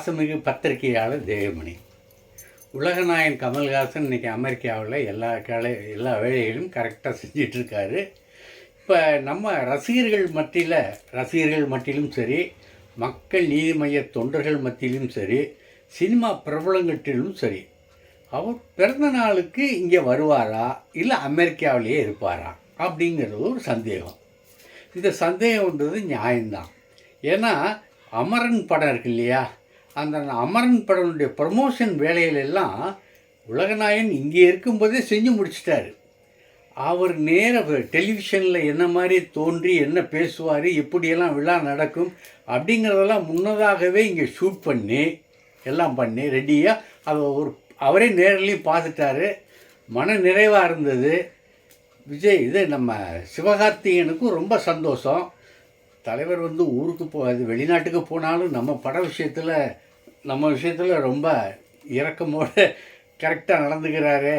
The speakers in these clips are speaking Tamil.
பாசமிகு பத்திரிகையாளர் தேவமணி. உலகநாயன் கமல்ஹாசன் இன்னைக்கு அமெரிக்காவில் எல்லா கலை எல்லா வேலைகளும் கரெக்டாக செஞ்சிட்ருக்காரு. இப்போ நம்ம ரசிகர்கள் மத்தியில் ரசிகர்கள் மத்தியிலும் சரி மக்கள் நீதி மைய தொண்டர்கள் மத்தியிலும் சரி சினிமா பிரபலங்கட்டிலும் சரி அவர் பிறந்த நாளுக்கு இங்கே வருவாரா இல்லை அமெரிக்காவிலேயே இருப்பாரா அப்படிங்கிறது ஒரு சந்தேகம். இந்த சந்தேகம்ன்றது நியாயம்தான். ஏன்னா அமரன் படம் இருக்கு இல்லையா? அந்த அமரன் படனுடைய ப்ரமோஷன் வேலையிலெல்லாம் உலகநாயன் இங்கே இருக்கும்போதே செஞ்சு முடிச்சிட்டாரு. அவர் நேர டெலிவிஷனில் என்ன மாதிரி தோன்றி என்ன பேசுவார் எப்படியெல்லாம் விழா நடக்கும் அப்படிங்கிறதெல்லாம் முன்னதாகவே இங்கே ஷூட் பண்ணி எல்லாம் பண்ணி ரெடியாக அவர் ஒரு அவரே நேரிலையும் பார்த்துட்டாரு. மன நிறைவாக இருந்தது. விஜய் இது நம்ம சிவகார்த்திகேயனுக்கும் ரொம்ப சந்தோஷம். தலைவர் வந்து ஊருக்கு போ அது வெளிநாட்டுக்கு போனாலும் நம்ம பட விஷயத்தில் நம்ம விஷயத்தில் ரொம்ப இறக்கமோடு கரெக்டாக நடந்துக்கிறாரே.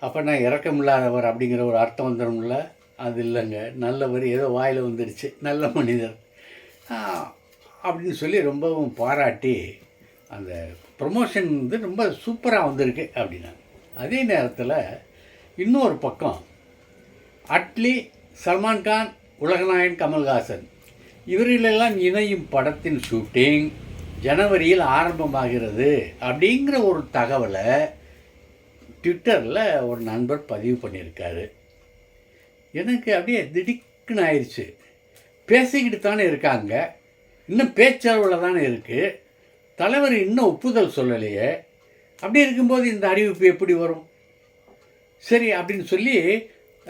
அப்போ நான் இறக்கம் இல்லாதவர் அப்படிங்கிற ஒரு அர்த்தம் வந்துடும்ல? அது இல்லைங்க. நல்லவர் ஏதோ வாயில் வந்துடுச்சு நல்ல மனிதர். அப்படின்னு சொல்லி ரொம்பவும் பாராட்டி அந்த ப்ரொமோஷன் வந்து ரொம்ப சூப்பராக வந்திருக்கு அப்படின்னா அதே நேரத்தில் இன்னொரு பக்கம் அட்லி சல்மான் கான் உலகநாயகன் கமல்ஹாசன். இவர்களெல்லாம் இணையும் படத்தின் ஷூட்டிங் ஜனவரியில் ஆரம்பமாகிறது அப்படிங்கிற ஒரு தகவலை ட்விட்டரில் ஒரு நண்பர் பதிவு பண்ணியிருக்காரு. எனக்கு அப்படியே திடுக்குன்னு ஆயிடுச்சு பேசிக்கிட்டு தானே இருக்காங்க. இன்னும் பேச்சளவில் தானே இருக்குது தலைவர் இன்னும் ஒப்புதல் சொல்லலையே. அப்படி இருக்கும்போது இந்த அறிவிப்பு எப்படி வரும்? சரி அப்படின்னு சொல்லி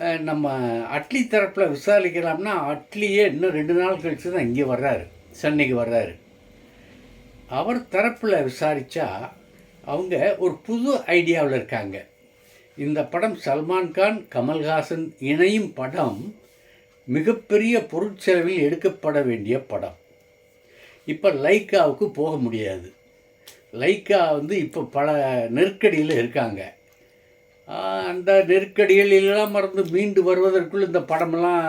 நம்ம அட்லி தரப்பில் விசாரிக்கலாம்னா அட்லியே இன்னும் ரெண்டு நாள் கழித்து தான் இங்கே வர்றாரு. சென்னைக்கு வர்றாரு. அவர் தரப்பில் விசாரித்தா அவங்க ஒரு புது ஐடியாவில் இருக்காங்க. இந்த படம் சல்மான்கான் கமல்ஹாசன் இணையும் படம் மிகப்பெரிய பொருட்செலவில் எடுக்கப்பட வேண்டிய படம். இப்போ லைக்காவுக்கு போக முடியாது. லைக்கா வந்து இப்போ பல நெருக்கடியில் இருக்காங்க. அந்த நெருக்கடிகள் எல்லாம் மறந்து மீண்டு வருவதற்குள் இந்த படமெல்லாம்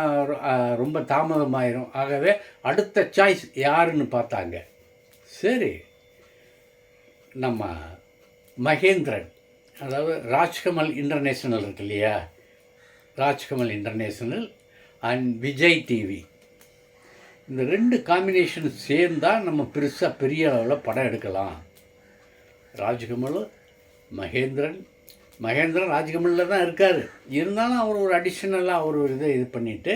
ரொம்ப தாமதமாயிரும். ஆகவே அடுத்த சாய்ஸ் யாருன்னு பார்த்தாங்க. சரி. நம்ம மகேந்திரன். அதாவது ராஜ்கமல் இன்டர்நேஷனல் இருக்கு இல்லையா? Rajkamal international and Vijay TV இந்த ரெண்டு காம்பினேஷன் சேர்ந்தால் நம்ம பெருசாக பெரிய அளவில் படம் எடுக்கலாம். ராஜ்கமல் மகேந்திரன் மகேந்திரன் ராஜ்கமலில் தான் இருக்கார். இருந்தாலும் அவர் ஒரு அடிஷ்னலாக அவர் ஒரு இதை இது பண்ணிவிட்டு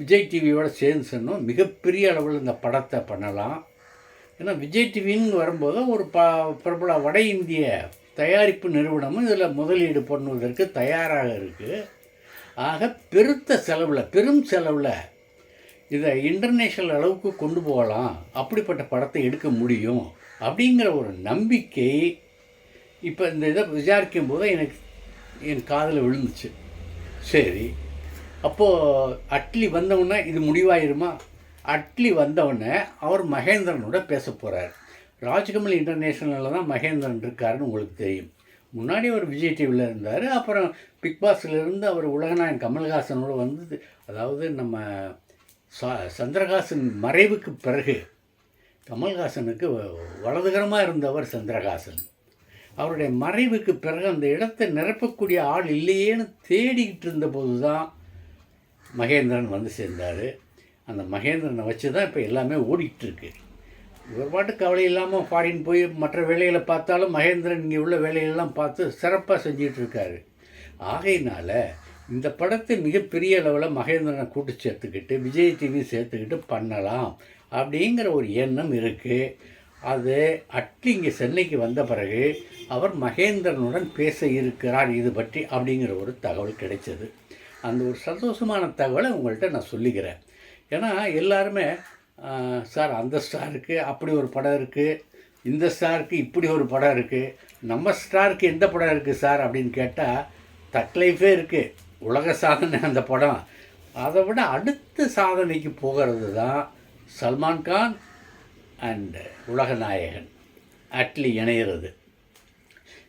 விஜய் டிவியோட சேர்ந்து சொன்னோம் மிகப்பெரிய அளவில் இந்த படத்தை பண்ணலாம். ஏன்னா விஜய் டிவின்னு வரும்போது ஒரு ப பிரபல வட இந்திய தயாரிப்பு நிறுவனமும் இதில் முதலீடு பண்ணுவதற்கு தயாராக இருக்குது ஆக பெருத்த செலவில் பெரும் செலவில் இதை இன்டர்நேஷ்னல் அளவுக்கு கொண்டு போகலாம். அப்படிப்பட்ட படத்தை எடுக்க முடியும். அப்படிங்கிற ஒரு நம்பிக்கை இப்போ இந்த இதை விசாரிக்கும் போது எனக்கு என் காதில் விழுந்துச்சு. சரி. அப்போது அட்லி வந்தவுடனே இது முடிவாயிருமா? அட்லி வந்தவுடனே அவர் மகேந்திரனோட பேச போகிறார் ராஜ்கமல் இன்டர்நேஷ்னலில் தான் மகேந்திரன் இருக்காருன்னு உங்களுக்கு தெரியும். முன்னாடி அவர் விஜய் டிவியில் இருந்தார் அப்புறம் பிக் பாஸ்லேருந்து அவர் உலகநாயகன் கமல்ஹாசனோட வந்து அதாவது நம்ம சா சந்திரகாசன் மறைவுக்கு பிறகு கமல்ஹாசனுக்கு வ- வலதுகரமாக இருந்தவர் சந்திரகாசன் அவருடைய மறைவுக்கு பிறகு அந்த இடத்தை நிரப்பக்கூடிய ஆள் இல்லையேன்னு தேடிக்கிட்டு இருந்தபோது தான் மகேந்திரன் வந்து சேர்ந்தார். அந்த மகேந்திரனை வச்சு தான் இப்போ எல்லாமே ஓடிக்கிட்டுருக்கு ஒரு இவர் பாட்டு கவலை இல்லாமல் ஃபாரின் போய் மற்ற வேலைகளை பார்த்தாலும் மகேந்திரன் இங்கே உள்ள வேலைகளெல்லாம் பார்த்து சிறப்பாக செஞ்சிட்டு இருக்காரு. இந்த படத்தை மிகப்பெரிய அளவில் மகேந்திரனை கூட்டு சேர்த்துக்கிட்டு விஜய் டிவி சேர்த்துக்கிட்டு பண்ணலாம் அப்படிங்கிற ஒரு எண்ணம் இருக்குது அது அட்லி இங்கே சென்னைக்கு வந்த பிறகு அவர் மகேந்திரனுடன் பேச இருக்கிறார் இது பற்றி அப்படிங்கிற ஒரு தகவல் கிடைச்சது. அந்த ஒரு சந்தோஷமான தகவலை உங்கள்கிட்ட நான் சொல்லிக்கிறேன். ஏன்னா எல்லாருமே சார் அந்த ஸ்டாருக்கு அப்படி ஒரு படம் இருக்குது இந்த ஸ்டாருக்கு இப்படி ஒரு படம் இருக்குது நம்ம ஸ்டாருக்கு எந்த படம் இருக்குது சார்? அப்படின்னு கேட்டால் தக்லைஃபே இருக்குது உலக சாதனை அந்த படம். அதை விட அடுத்த சாதனைக்கு போகிறது தான் சல்மான் கான் அண்டு உலகநாயகன். அட்லி இணையிறது.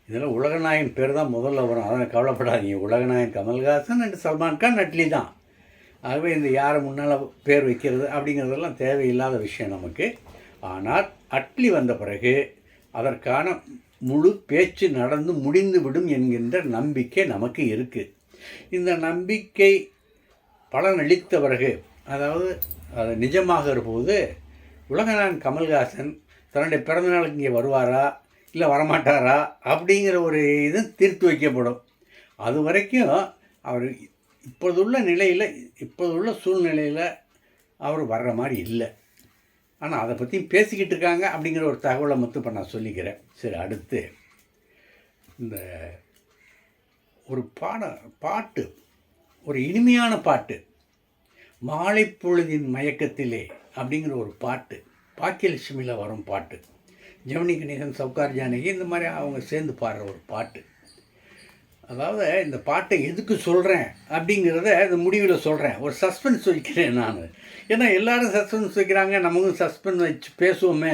இதில் உலகநாயகன் பேர் தான் முதல்ல வரும். அதான் கவலைப்படாதீங்க. உலகநாயகன் கமல்ஹாசன் அண்ட் சல்மான் கான் அட்லி தான். ஆகவே இந்த யாரை முன்னால் பேர் வைக்கிறது அப்படிங்கிறதெல்லாம் தேவையில்லாத விஷயம் நமக்கு. ஆனால் அட்லி வந்த பிறகு அதற்கான முழு பேச்சு நடந்து முடிந்துவிடும் என்கின்ற நம்பிக்கை நமக்கு இருக்குது இந்த நம்பிக்கை பலனளித்த பிறகு அதாவது அது நிஜமாகிற போது உலகநாயகன் கமல்ஹாசன் தன்னுடைய பிறந்தநாளுக்கு இங்கே வருவாரா? இல்லை வரமாட்டாரா? அப்படிங்கிற ஒரு இது தீர்த்து வைக்கப்படும். அது வரைக்கும் அவர் இப்போதுள்ள நிலையில் இப்போதுள்ள சூழ்நிலையில் அவர் வர்ற மாதிரி இல்லை. ஆனால் அதை பற்றியும் பேசிக்கிட்டு இருக்காங்க அப்படிங்கிற ஒரு தகவலை மட்டும் இப்போ நான் சொல்லிக்கிறேன். சரி அடுத்து. இந்த ஒரு பாட பாட்டு ஒரு இனிமையான பாட்டு மாலை பொழுதின் மயக்கத்திலே அப்படிங்கிற ஒரு பாட்டு பாக்கியலட்சுமியில் வரும் பாட்டு. ஜெமினி கணேசன் சவுகார் ஜானகி இந்த மாதிரி அவங்க சேர்ந்து பாடுற ஒரு பாட்டு. அதாவது இந்த பாட்டை எதுக்கு சொல்கிறேன் அப்படிங்கிறத இந்த முடிவில் சொல்கிறேன் ஒரு சஸ்பென்ஸ் வைக்கிறேன் நான். ஏன்னா எல்லோரும் சஸ்பென்ஸ் வைக்கிறாங்க நமக்கும் சஸ்பென்ஸ் வச்சு பேசுவோமே.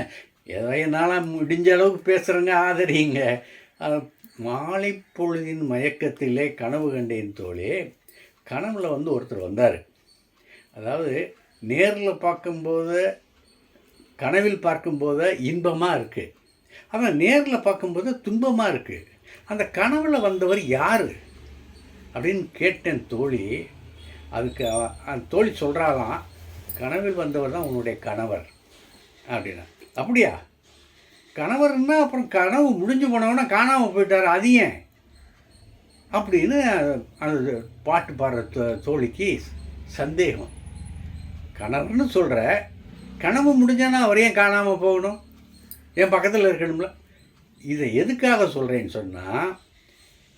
ஏதோ என்னால் முடிஞ்ச அளவுக்கு பேசுகிறேங்க ஆதரிங்க. மாலை பொழுதின் மயக்கத்திலே கனவு கண்டேன் தோழி. கனவில் வந்து ஒருத்தர் வந்தார். அதாவது நேரில் பார்க்கும்போது கனவில் பார்க்கும்போது இன்பமாக இருக்குது ஆனால் நேரில் பார்க்கும்போது துன்பமாக இருக்குது அந்த கனவில் வந்தவர் யார்? அப்படின்னு கேட்டேன் தோழி. அதுக்கு அந்த தோழி சொல்கிறாலாம் கனவில் வந்தவர் தான் உன்னுடைய கணவர். அப்படின்னா அப்படியா? கணவர்னா அப்புறம் கனவு முடிஞ்சு போனவனா காணாமல் போயிட்டார் அது ஏன்? அப்படின்னு அந்த பாட்டு பாடுற தோ- தோழிக்கு சந்தேகம். கணவர்னு சொல்கிற கனவு முடிஞ்சானா அவர் ஏன் காணாமல் போகணும். என் பக்கத்தில் இருக்கணும்ல. இதை எதுக்காக சொல்கிறேன்னு சொன்னால்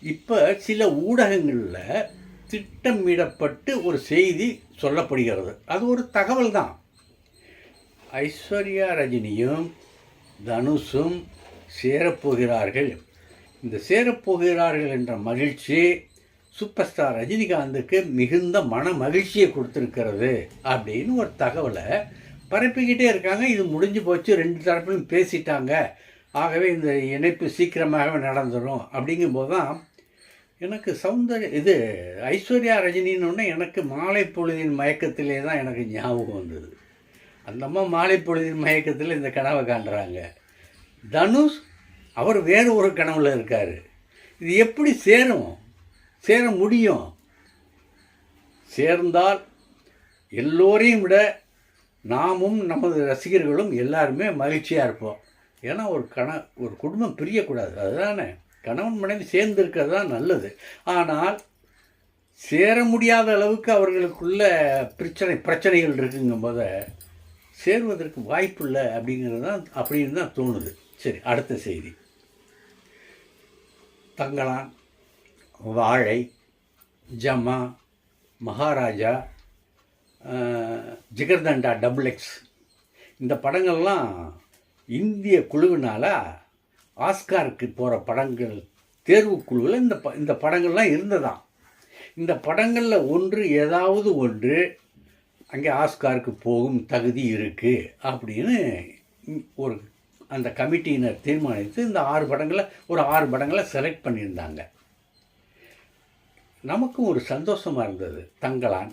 இப்போ சில ஊடகங்களில் திட்டமிடப்பட்டு ஒரு செய்தி சொல்லப்படுகிறது. அது ஒரு தகவல் தான். ஐஸ்வர்யா ரஜினியும் தனுஷும் சேரப்போகிறார்கள். இந்த சேரப்போகிறார்கள் என்ற மகிழ்ச்சி சூப்பர் ஸ்டார் ரஜினிகாந்துக்கு மிகுந்த மன மகிழ்ச்சியை கொடுத்துருக்கிறது அப்படின்னு ஒரு தகவலை பரப்பிக்கிட்டே இருக்காங்க. இது முடிஞ்சு போச்சு. ரெண்டு தரப்பிலும் பேசிட்டாங்க. ஆகவே இந்த இணைப்பு சீக்கிரமாகவே நடந்துடும் அப்படிங்கும்போது தான் எனக்கு சௌந்தர்ய இது ஐஸ்வர்யா ரஜினின்னு ஒன்று எனக்கு மாலை பொழுதின் மயக்கத்திலே தான் எனக்கு ஞாபகம் வந்தது. அந்த அம்மா மாலை பொழுதின் மயக்கத்தில் இந்த கனவை காண்றாங்க. தனுஷ் அவர் வேறு ஒரு கனவில் இருக்கார். இது எப்படி சேரும்? சேர முடியும். சேர்ந்தால் எல்லோரையும் விட நாமும் நமது ரசிகர்களும் எல்லாருமே மகிழ்ச்சியாக இருப்போம். ஏன்னா ஒரு கண ஒரு குடும்பம் பிரியக்கூடாது. அதுதானே? கணவன் மனைவி சேர்ந்து இருக்கிறது தான் நல்லது. ஆனால் சேர முடியாத அளவுக்கு அவர்களுக்குள்ள பிரச்சனை பிரச்சனைகள் இருக்குங்கும் போத சேர்வதற்கு வாய்ப்பு இல்லை அப்படிங்கிறது தான் அப்படின்னு தான் தோணுது. சரி அடுத்த செய்தி. தங்களான் வாழை ஜமா மகாராஜா ஜிகர்தண்டா டபுள் எக்ஸ் இந்த படங்கள்லாம் இந்திய குழுவினால் ஆஸ்காருக்கு போகிற படங்கள் தேர்வுக்குழுவில் இந்த ப இந்த படங்கள்லாம் இருந்ததாம். இந்த படங்களில் ஒன்று ஏதாவது ஒன்று அங்கே ஆஸ்காருக்கு போகும் தகுதி இருக்குது அப்படின்னு ஒரு அந்த கமிட்டியினர் தீர்மானித்து இந்த ஆறு படங்களை ஒரு ஆறு படங்களை செலக்ட் பண்ணியிருந்தாங்க. நமக்கும் ஒரு சந்தோஷமாக இருந்தது. தங்கலான்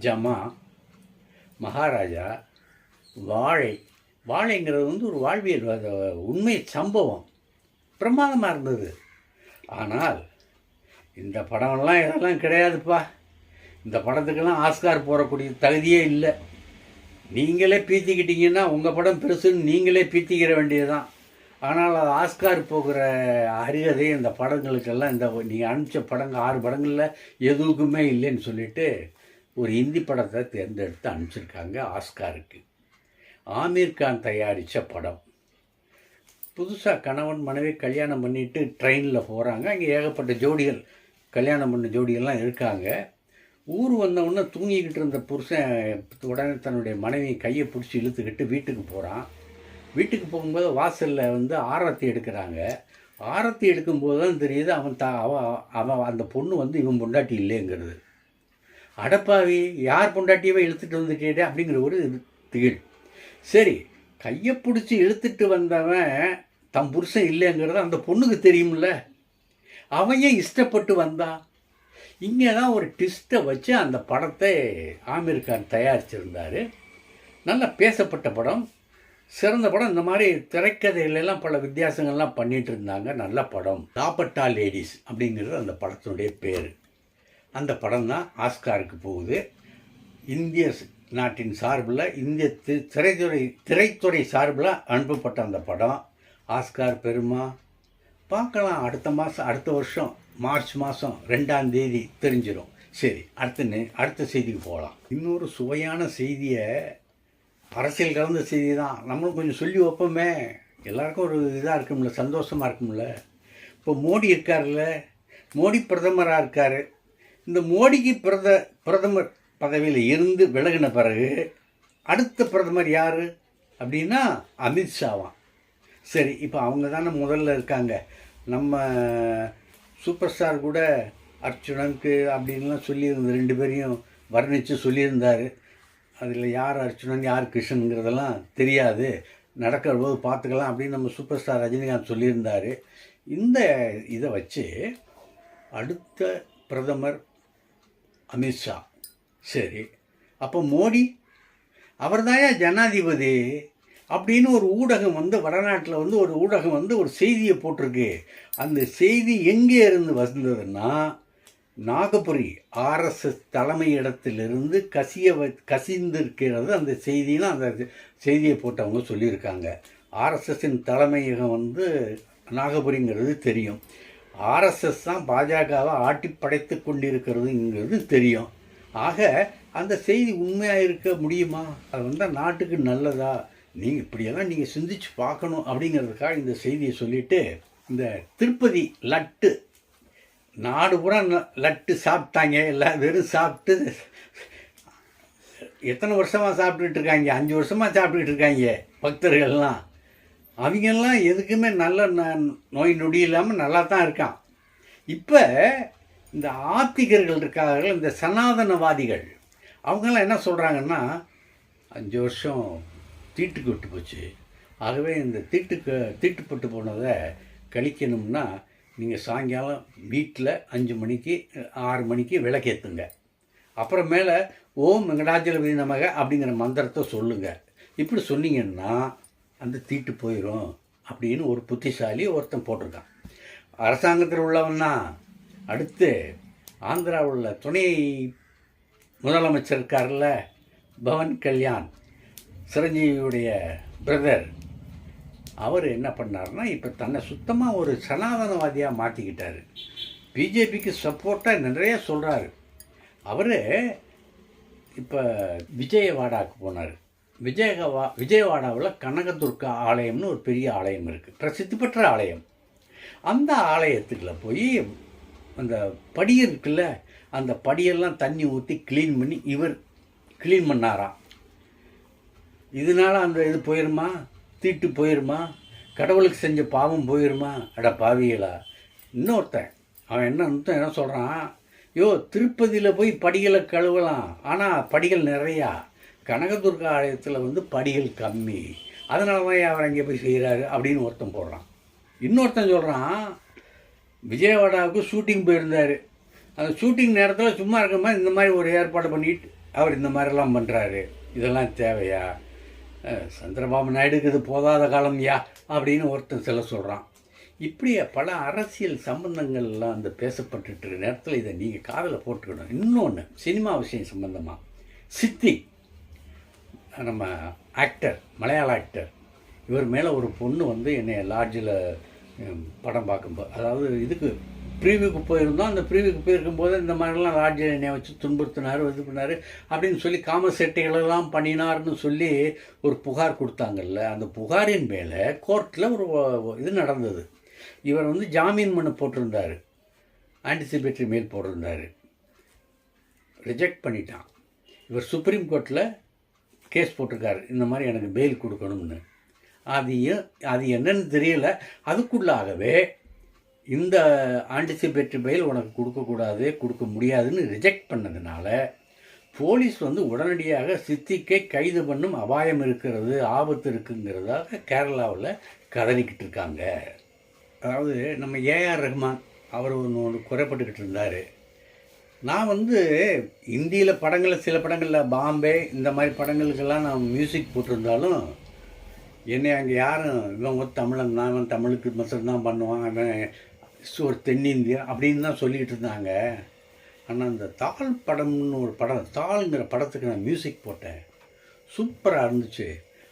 ஜமா மகாராஜா வாழை. வாழைங்கிறது வந்து ஒரு வாழ்வியல் உண்மை சம்பவம். பிரமாதமாக இருந்தது. ஆனால் இந்த படம்லாம் இதெல்லாம் கிடையாதுப்பா. இந்த படத்துக்கெல்லாம் ஆஸ்கார் போடக்கூடிய தகுதியே இல்லை. நீங்களே பீத்திக்கிட்டீங்கன்னா உங்கள் படம் பெருசுன்னு நீங்களே பீத்திக்கிற வேண்டியதுதான். ஆனால் அது ஆஸ்கார் போகிற அருகதை இந்த படங்களுக்கெல்லாம் இந்த நீங்கள் அனுப்பிச்ச படங்கள் ஆறு படங்களில் எதுவுக்குமே இல்லைன்னு சொல்லிட்டு ஒரு ஹிந்தி படத்தை தேர்ந்தெடுத்து அனுப்பிச்சிருக்காங்க ஆஸ்காருக்கு. ஆமீர் கான் தயாரித்த படம். புதுசாக கணவன் மனைவி கல்யாணம் பண்ணிட்டு ட்ரெயினில் போகிறாங்க அங்கே ஏகப்பட்ட ஜோடிகள் கல்யாணம் பண்ண ஜோடிகள்லாம் இருக்காங்க. ஊர் வந்தவுடனே தூங்கிக்கிட்டு இருந்த புருஷன் உடனே தன்னுடைய மனைவி கையை பிடிச்சி இழுத்துக்கிட்டு வீட்டுக்கு போகிறான் வீட்டுக்கு போகும்போது வாசலில் வந்து ஆரத்தி எடுக்கிறாங்க. ஆரத்தி எடுக்கும்போது தான் தெரியுது அவன் தா அவன் அவன் அந்த பொண்ணு வந்து இவன் பொண்டாட்டி இல்லைங்கிறது. அடப்பாவி யார் பொண்டாட்டியவே இழுத்துட்டு வந்துட்டே அப்படிங்கிற ஒரு இது திகில். சரி கையை பிடிச்சி இழுத்துட்டு வந்தவன் தன் புருஷன் இல்லைங்கிறது அந்த பொண்ணுக்கு தெரியும்ல. அவன் ஏன் இஷ்டப்பட்டு வந்தான்? இங்கே தான் ஒரு ட்விஸ்ட்டை வச்சு அந்த படத்தை ஆமீர் கான் தயாரிச்சிருந்தார். நல்ல பேசப்பட்ட படம். சிறந்த படம். இந்த மாதிரி திரைக்கதையிலெல்லாம் பல வித்தியாசங்கள்லாம் பண்ணிட்டு இருந்தாங்க நல்ல படம். தாப்பட்டா லேடிஸ் அப்படிங்கிறது அந்த படத்தினுடைய பேர். அந்த படம் தான் ஆஸ்காருக்கு போகுது. இந்திய நாட்டின் சார்பில் இந்திய தி- திரைத்துறை திரைத்துறை சார்பில் அனுப்பப்பட்ட அந்த படம். ஆஸ்கார் பெருமா. பார்க்கலாம். அடுத்த மாதம் அடுத்த வருஷம் மார்ச் மாதம் ரெண்டாம் தேதி தெரிஞ்சிடும். சரி அடுத்த அடுத்த செய்திக்கு போகலாம். இன்னொரு சுவையான செய்தியை அரசியல் கலந்த செய்தி தான் நம்மளும் கொஞ்சம் சொல்லி வைப்போமே. எல்லாருக்கும் ஒரு இதாக இருக்கும்ல சந்தோஷமாக இருக்கும்ல. இப்போ மோடி இருக்கார்ல மோடி பிரதமராக இருக்கார். இந்த மோடிக்கு பிரத பிரதமர் பதவியில் இருந்து விலகின பிறகு அடுத்த பிரதமர் யார்? அப்படின்னா அமித்ஷாவாம் சரி இப்போ அவங்க தானே முதல்ல இருக்காங்க. நம்ம சூப்பர் ஸ்டார் கூட அர்ச்சுனனுக்கு அப்படின்லாம் சொல்லியிருந்த ரெண்டு பேரையும் வர்ணித்து சொல்லியிருந்தார். அதில் யார் அர்ச்சுனன் யார் கிருஷ்ணனுங்கிறதெல்லாம் தெரியாது. நடக்கிற போது பார்த்துக்கலாம் அப்படின்னு நம்ம சூப்பர் ஸ்டார் ரஜினிகாந்த் சொல்லியிருந்தார். இந்த இதை வச்சு அடுத்த பிரதமர் அமித்ஷா சரி அப்போ மோடி அவர் ஜனாதிபதி அப்படின்னு ஒரு ஊடகம் வந்து வடநாட்டில் வந்து ஒரு ஊடகம் வந்து ஒரு செய்தியை போட்டிருக்கு. அந்த செய்தி எங்கே இருந்து வந்ததுன்னா நாகபுரி ஆர்எஸ்எஸ் தலைமையிடத்திலிருந்து கசிய வ கசிந்திருக்கிறது. அந்த செய்தின்னு அந்த செய்தியை போட்டவங்க சொல்லியிருக்காங்க. ஆர்எஸ்எஸ்ஸின் தலைமையகம் வந்து நாகபுரிங்கிறது தெரியும். ஆர்எஸ்எஸ் தான் பாஜகவை ஆட்டி படைத்து கொண்டிருக்கிறதுங்கிறது தெரியும். ஆக அந்த செய்தி உண்மையாக இருக்க முடியுமா? அது வந்து நாட்டுக்கு நல்லதா? நீங்கள் இப்படியெல்லாம் நீங்கள் சிந்திச்சு பார்க்கணும் அப்படிங்கிறதுக்காக இந்த செய்தியை சொல்லிட்டு இந்த திருப்பதி லட்டு நாடு பூரா ந- லட்டு சாப்பிட்டாங்க எல்லாம் வெறும் சாப்பிட்டு எத்தனை வருஷமாக சாப்பிட்டுட்டு இருக்காங்க? அஞ்சு வருஷமாக சாப்பிட்டுட்டு இருக்காங்க பக்தர்கள்லாம். அவங்கெல்லாம் எதுக்குமே நல்ல ந- நோய் நொடி இல்லாமல் நல்லா தான் இருக்கான். இப்போ இந்த ஆத்திகர்கள் இருக்கார்கள் இந்த சனாதனவாதிகள். அவங்கெல்லாம் என்ன சொல்கிறாங்கன்னா அஞ்சு வருஷம் தீட்டுக்கு விட்டு போச்சு. ஆகவே இந்த தீட்டுக்கு தீட்டுப்பட்டு போனதை கழிக்கணும்னா நீங்கள் சாயங்காலம் வீட்டில் அஞ்சு மணிக்கு ஆறு மணிக்கு விளக்கேற்றுங்க அப்புறமேல ஓம் வெங்கடாச்சலபதி நமக அப்படிங்கிற மந்திரத்தை சொல்லுங்கள் இப்படி சொன்னீங்கன்னா அந்த தீட்டு போயிடும் அப்படின்னு ஒரு புத்திசாலி ஒருத்தன் போட்டிருக்கான். அரசாங்கத்தில் உள்ளவன்னா அடுத்து ஆந்திராவில் உள்ள துணை முதலமைச்சர் இருக்கார்ல பவன் கல்யாண் சிரஞ்சீவியுடைய பிரதர் அவர் என்ன பண்ணாருன்னா இப்போ தன்னை சுத்தமாக ஒரு சனாதனவாதியாக மாற்றிக்கிட்டார் பிஜேபிக்கு சப்போர்ட்டாக நிறைய சொல்கிறாரு அவர் இப்போ விஜயவாடாவுக்கு போனார். விஜயவா விஜயவாடாவில் கனகதுர்கா ஆலயம்னு ஒரு பெரிய ஆலயம் இருக்குது பிரசித்தி பெற்ற ஆலயம். அந்த ஆலயத்துக்குள்ள போய் அந்த படி இருக்குல்ல அந்த படியெல்லாம் தண்ணி ஊற்றி க்ளீன் பண்ணி இவர் க்ளீன் பண்ணாராம். இதனால அந்த இது போயிருமா? தீட்டு போயிருமா? கடவுளுக்கு செஞ்ச பாவம் போயிருமா? அட பாவிகளா. இன்னொருத்தன் அவன் என்ன இன்னொருத்தன் என்ன சொல்கிறான் யோ திருப்பதியில் போய் படிகளை கழுவலாம். ஆனால் படிகள் நிறையா. கனகதுர்கா ஆலயத்தில் வந்து படிகள் கம்மி. அதனால தான் அவர் அங்கே போய் செய்கிறாரு அப்படின்னு ஒருத்தன் போடுறான். இன்னொருத்தன் சொல்கிறான் விஜயவாடாவுக்கு ஷூட்டிங் போயிருந்தார். அந்த ஷூட்டிங் நேரத்தில் சும்மா இருக்காம இந்த மாதிரி ஒரு ஏற்பாடு பண்ணிட்டு அவர் இந்த மாதிரிலாம் பண்ணுறாரு இதெல்லாம் தேவையா? சந்திரபாபு நாயுடுக்கு இது போதாத காலம் யா? அப்படின்னு ஒருத்தன் சில சொல்கிறான் இப்படியே பல அரசியல் சம்பந்தங்கள்லாம் அந்த பேசப்பட்டுட்டு இருக்க நேரத்தில் இதை நீங்கள் காதில் போட்டுக்கணும். இன்னொன்று சினிமா விஷயம் சம்பந்தமாக சித்தி நம்ம ஆக்டர் மலையாள ஆக்டர் இவர் மேலே ஒரு பொண்ணு வந்து என்னை லாட்ஜில் படம் பார்க்கும்போது அதாவது இதுக்கு ப்ரீவியூக்கு போயிருந்தோம். அந்த ப்ரீவியூக்கு போயிருக்கும்போது இந்த மாதிரிலாம் ராஜ்ய என்னை வச்சு துன்புறுத்தினார் இது பண்ணார் அப்படின்னு சொல்லி காம செட்டைகளெல்லாம் பண்ணினார்னு சொல்லி ஒரு புகார் கொடுத்தாங்கல்ல. அந்த புகாரின் மேலே கோர்ட்டில் ஒரு இது நடந்தது. இவர் வந்து ஜாமீன் மனு போட்டிருந்தார். ஆன்டிசிபேட்டரி மேல் போட்டிருந்தார். ரிஜெக்ட் பண்ணிட்டான். இவர் சுப்ரீம் கோர்ட்டில் கேஸ் போட்டிருக்காரு. இந்த மாதிரி எனக்கு பெயில் கொடுக்கணும்னு. அது அது என்னன்னு தெரியல. அதுக்குள்ளாகவே இந்த ஆன்டிசிபேட்டரி பெயில் உனக்கு கொடுக்கக்கூடாது கொடுக்க முடியாதுன்னு ரிஜெக்ட் பண்ணதுனால போலீஸ் வந்து உடனடியாக சித்திக்கை கைது பண்ணும் அபாயம் இருக்கிறது ஆபத்து இருக்குங்கிறதாக கேரளாவில் கதறிக்கிட்டு இருக்காங்க. அதாவது நம்ம ஏஆர் ரஹ்மான் அவர் ஒன்று ஒன்று குறைப்பட்டுக்கிட்டு இருந்தார். நான் வந்து இந்தியில் படங்களில் சில படங்களில் பாம்பே இந்த மாதிரி படங்களுக்கெல்லாம் நான் மியூசிக் போட்டிருந்தாலும் என்னை அங்கே யாரும் இவன் தமிழன் தான் இவன் தமிழுக்கு மட்டும்தான் பண்ணுவான் அவன் ஒரு தென்னிந்தியா அப்படின்னு தான் சொல்லிகிட்டு இருந்தாங்க. ஆனால் அந்த தாள் படம்னு ஒரு படம் தாளுங்கிற படத்துக்கு நான் மியூசிக் போட்டேன். சூப்பராக இருந்துச்சு.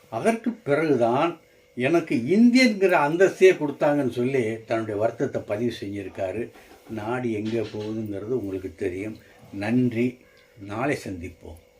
அதற்கு பிறகுதான் எனக்கு இந்தியன்கிற அந்தஸ்தையே கொடுத்தாங்கன்னு சொல்லி தன்னுடைய வருத்தத்தை பதிவு செஞ்சுருக்காரு. நாடு எங்கே போகுதுங்கிறது உங்களுக்கு தெரியும். நன்றி. நாளை சந்திப்போம்.